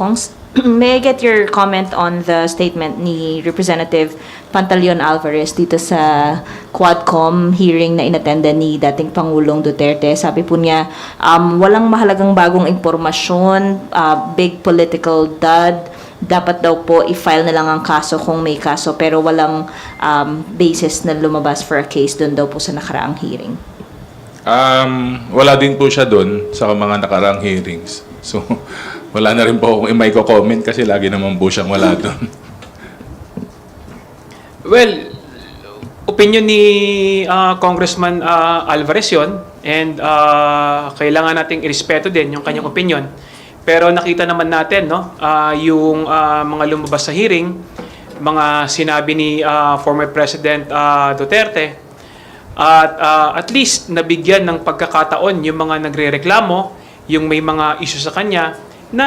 Kongs, may I get your comment on the statement ni Representative Pantaleon Alvarez dito sa Quadcom hearing na inattenda ni dating Pangulong Duterte. Sabi po niya, um, walang mahalagang bagong impormasyon, uh, big political dud, dapat daw po i-file na lang ang kaso kung may kaso pero walang um, basis na lumabas for a case doon daw po sa nakaraang hearing. Um, wala din po siya doon sa mga nakarang hearings. So, wala na rin po akong i-may comment kasi lagi naman po siyang wala doon. Well, opinion ni ah, Congressman ah, Alvarez yun and ah, kailangan nating irespeto din yung kanyang opinion. Pero nakita naman natin no, ah, yung ah, mga lumabas sa hearing, mga sinabi ni ah, former President ah, Duterte at ah, at least nabigyan ng pagkakataon yung mga nagrereklamo, yung may mga issue sa kanya na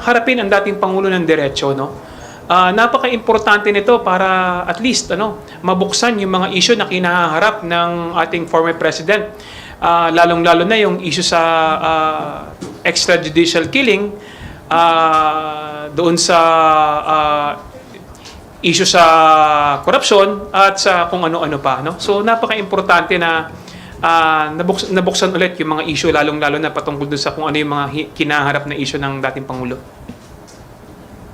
harapin ang dating pangulo ng diretso no. Ah, napaka-importante nito para at least ano, mabuksan yung mga issue na kinaharap ng ating former president. Ah, lalong-lalo na yung issue sa ah, extrajudicial killing ah, doon sa ah, issue sa korupsyon at sa kung ano-ano pa no. So napaka-importante na ah, nabuks- nabuksan ulit yung mga issue lalong-lalo na patungkol doon sa kung ano yung mga hi- kinaharap na issue ng dating pangulo.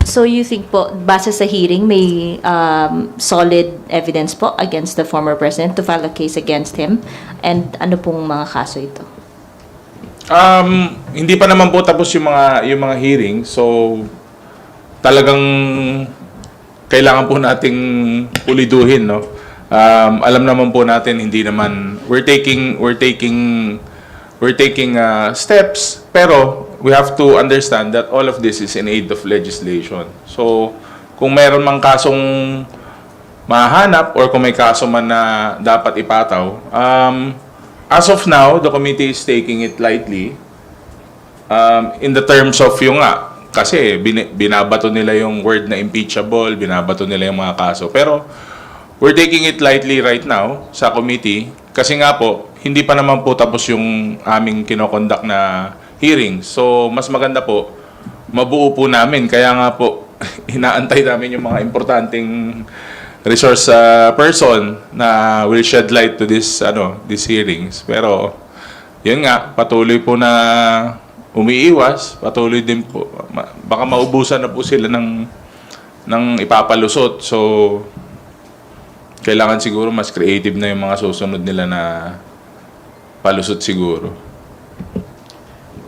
So you think po, base sa hearing, may um, solid evidence po against the former president to file a case against him? And ano pong mga kaso ito? Um, hindi pa naman po tapos yung mga yung mga hearing. So talagang kailangan po nating puliduhin, no. Um, alam naman po natin hindi naman we're taking we're taking we're taking uh, steps pero we have to understand that all of this is in aid of legislation. So kung meron mang kasong mahanap or kung may kaso man na dapat ipataw, um, as of now, the committee is taking it lightly um, in the terms of yung nga, kasi bin- binabato nila yung word na impeachable, binabato nila yung mga kaso. Pero we're taking it lightly right now sa committee kasi nga po, hindi pa naman po tapos yung aming kinokondak na hearing. So, mas maganda po, mabuo po namin. Kaya nga po, inaantay namin yung mga importanteng resource uh, person na will shed light to this ano these hearings pero yun nga patuloy po na umiiwas patuloy din po baka maubusan na po sila ng ng ipapalusot so kailangan siguro mas creative na yung mga susunod nila na palusot siguro.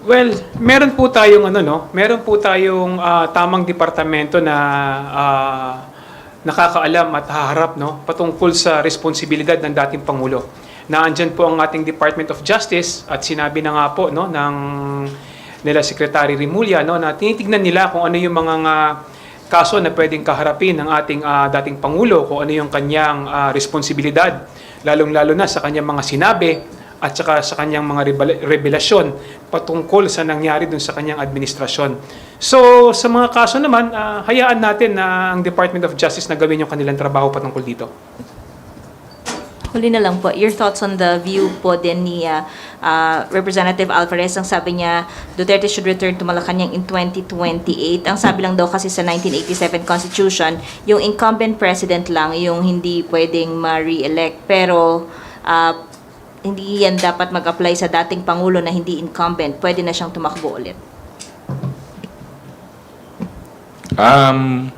Well, meron po tayong ano no, meron po tayong ah, tamang departamento na ah, nakakaalam at haharap no? Patungkol sa responsibilidad ng dating pangulo. Naandyan po ang ating Department of Justice at sinabi na nga po no ng nila Secretary Rimulya no na tinitingnan nila kung ano yung mga nga kaso na pwedeng kaharapin ng ating ah, dating pangulo, kung ano yung kanyang ah, responsibilidad, lalong-lalo na sa kanyang mga sinabi at saka sa kanyang mga revelasyon patungkol sa nangyari dun sa kanyang administrasyon. So, sa mga kaso naman, ah, hayaan natin na ang Department of Justice na gawin yung kanilang trabaho patungkol dito. Huli na lang po, your thoughts on the view po din ni ah, ah, Representative Alvarez. Ang sabi niya, Duterte should return to Malacanang in 2028. Ang sabi lang daw kasi sa 1987 Constitution, yung incumbent president lang yung hindi pwedeng ma-re-elect. Pero ah, hindi yan dapat mag-apply sa dating Pangulo na hindi incumbent. Pwede na siyang tumakbo ulit. um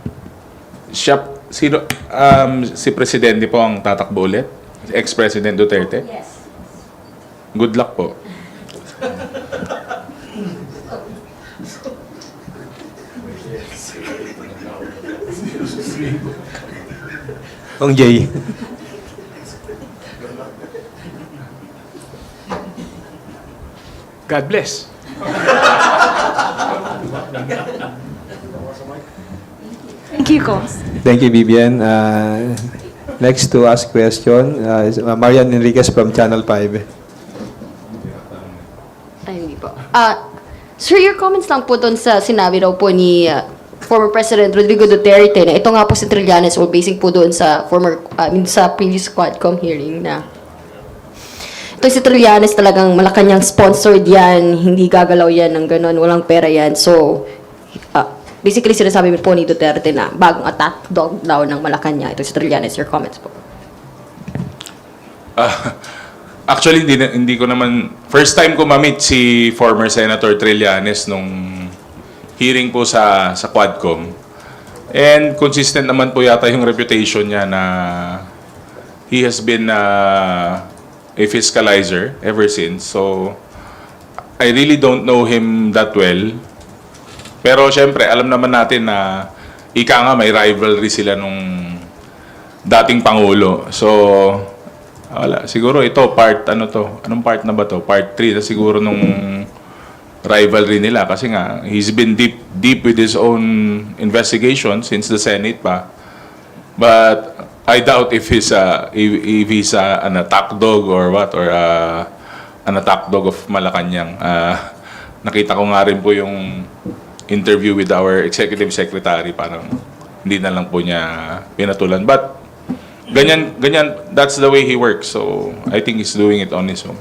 siya sino um si presidente po ang tatakbo ulit ex-president Duterte Yes. good luck po Ong Jay. God bless. Thank you, Kongs. Thank you, Vivian. Uh, next to ask question, uh, uh, Marian Enriquez from Channel 5. Ay, hindi po. Ah, sir, your comments lang po doon sa sinabi daw po ni ah, former President Rodrigo Duterte na ito nga po si Trillanes or basing po doon sa former, I mean, sa previous Quadcom hearing na ito si Trillanes talagang malakanyang sponsored yan, hindi gagalaw yan ng ganun, walang pera yan. So, basically sinasabi po ni Duterte na bagong attack dog daw ng Malacanang. Ito si Trillanes, your comments po. Ah, actually, hindi, hindi ko naman... First time ko ma-meet si former Senator Trillanes nung hearing po sa, sa Quadcom. And consistent naman po yata yung reputation niya na he has been uh, a fiscalizer ever since. So, I really don't know him that well. Pero syempre, alam naman natin na ika nga may rivalry sila nung dating Pangulo. So, wala. Siguro ito, part, ano to? Anong part na ba to? Part 3 na siguro nung rivalry nila. Kasi nga, he's been deep, deep with his own investigation since the Senate pa. But, I doubt if he's, a, if, if he's a, an attack dog or what, or uh, an attack dog of Malacanang. Ah, nakita ko nga rin po yung interview with our executive secretary. Parang hindi na lang po niya pinatulan. But, ganyan, ganyan, that's the way he works. So, I think he's doing it on his own.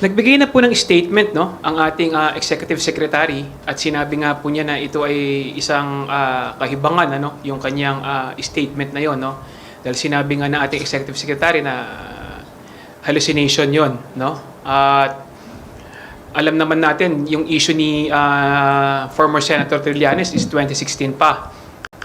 Nagbigay na po ng statement no ang ating ah, executive secretary at sinabi nga po niya na ito ay isang ah, kahibangan ano yung kanyang ah, statement na yon no dahil sinabi nga ng ating executive secretary na ah, hallucination yon no at alam naman natin yung issue ni ah, former Senator Trillanes is 2016 pa.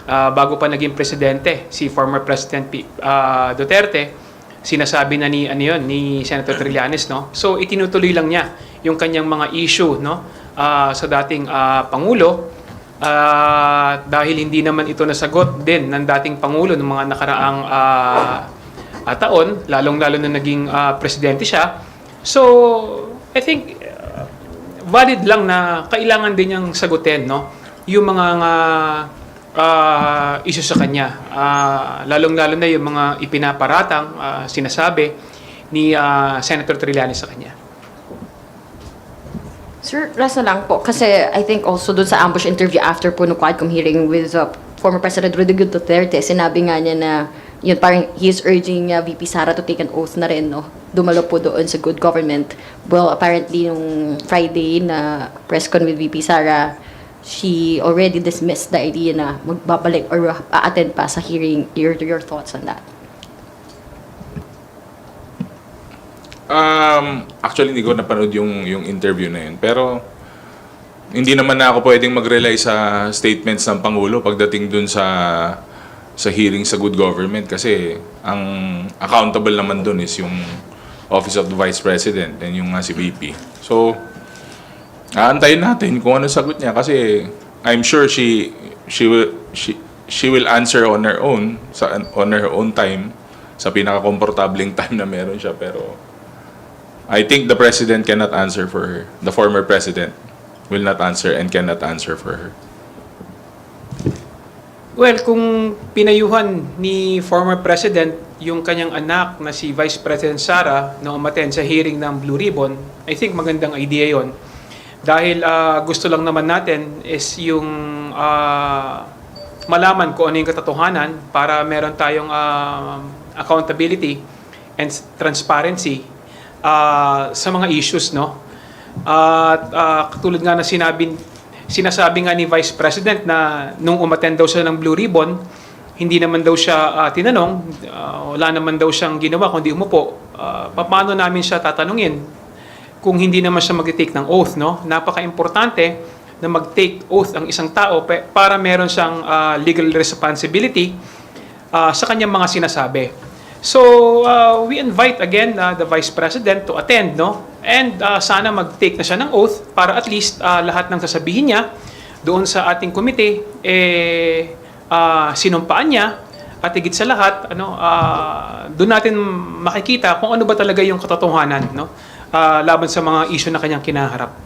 Ah, bago pa naging presidente si former President P- ah, Duterte sinasabi na ni ano yun, ni Senator Trillanes no? So itinutuloy lang niya yung kanyang mga issue no? Ah, sa dating ah, pangulo. Ah, dahil hindi naman ito nasagot din ng dating pangulo ng mga nakaraang ah, taon lalong-lalo na naging ah, presidente siya. So I think valid lang na kailangan din niyang sagutin no? Yung mga nga ah, issue sa kanya. Ah, lalong-lalo na yung mga ipinaparatang ah, sinasabi ni ah, Senator Trillanes sa kanya. Sir, last na lang po. Kasi I think also dun sa ambush interview after po ng Quadcom hearing with uh, former President Rodrigo Duterte, sinabi nga niya na yun parang he is urging uh, VP Sara to take an oath na rin, no? Dumalo po doon sa good government. Well, apparently, nung Friday na press con with VP Sara, she already dismissed the idea na magbabalik or a-attend pa sa hearing. Your, your thoughts on that? Um, actually, hindi ko napanood yung, yung interview na yun. Pero, hindi naman na ako pwedeng mag-rely sa statements ng Pangulo pagdating dun sa sa hearing sa good government kasi ang accountable naman dun is yung Office of the Vice President and yung nga si VP. So, aantayin natin kung ano sagot niya kasi I'm sure she she will she she will answer on her own sa on her own time sa pinaka-komportableng time na meron siya pero I think the president cannot answer for her. The former president will not answer and cannot answer for her. Well, kung pinayuhan ni former president yung kanyang anak na si Vice President Sara na umaten sa hearing ng Blue Ribbon, I think magandang idea yon. Dahil ah, gusto lang naman natin is yung ah, malaman kung ano yung katotohanan para meron tayong ah, accountability and transparency ah, sa mga issues, no? At ah, katulad nga na sinabi sinasabi nga ni Vice President na nung umattend daw siya ng Blue Ribbon, hindi naman daw siya ah, tinanong, ah, wala naman daw siyang ginawa kundi umupo. Uh, paano namin siya tatanungin kung hindi naman siya mag-take ng oath, no? Napaka-importante na mag-take oath ang isang tao para meron siyang ah, legal responsibility ah, sa kanyang mga sinasabi. So, uh, we invite again uh, the Vice President to attend, no? And uh, sana mag-take na siya ng oath para at least uh, lahat ng sasabihin niya doon sa ating committee, eh, uh, sinumpaan niya at higit sa lahat, ano, uh, doon natin makikita kung ano ba talaga yung katotohanan, no? Uh, laban sa mga issue na kanyang kinaharap.